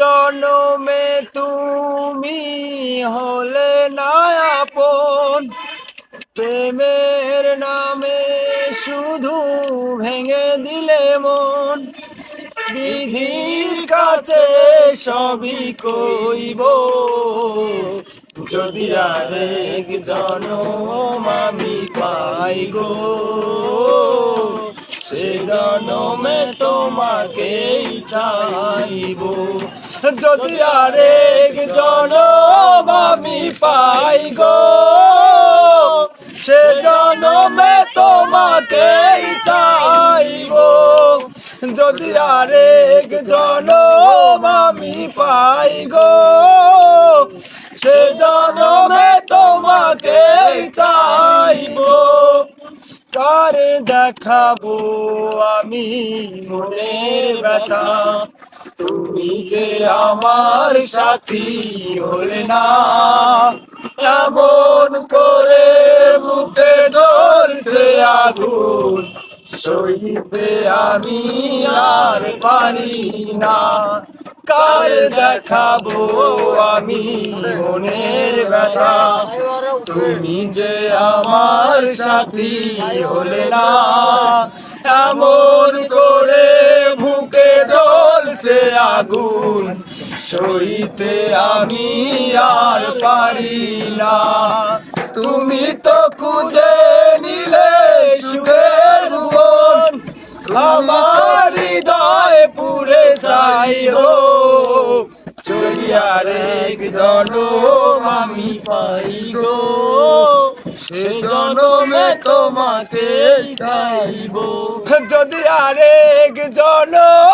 জনমে তুমি হলে না আপন প্রেমের নামে শুধু ভেঙে দিলে মন। বিধির কাছে সবই কইব। যদি আরেক জনম আমি পাই গো, সে জনমে তোমাকেই চাইব। যদি আরেক জনম আমি পাই গো, সে জনমে তোমাকেই চাইব যদি আরেক জনম আমি পাই গো, সে জনমে তোমাকেই চাইব কারে দেখাবো আমি মনের ব্যথা? তুমি যে আমার সাথী হলে না, এমন করে মুখে ধরছে আগুন আমি আর পারি না। কার দেখাবো আমি মনের ব্যথা? তুমি যে আমার সাথী হলে না, এমন জ্বলছে আগুন, সইতে আমি আর পারি না। তুমি তো খুঁজে নিলে সুখের ভুবন, আমার হৃদয় পুরে চাই হো যদি আরেক জনম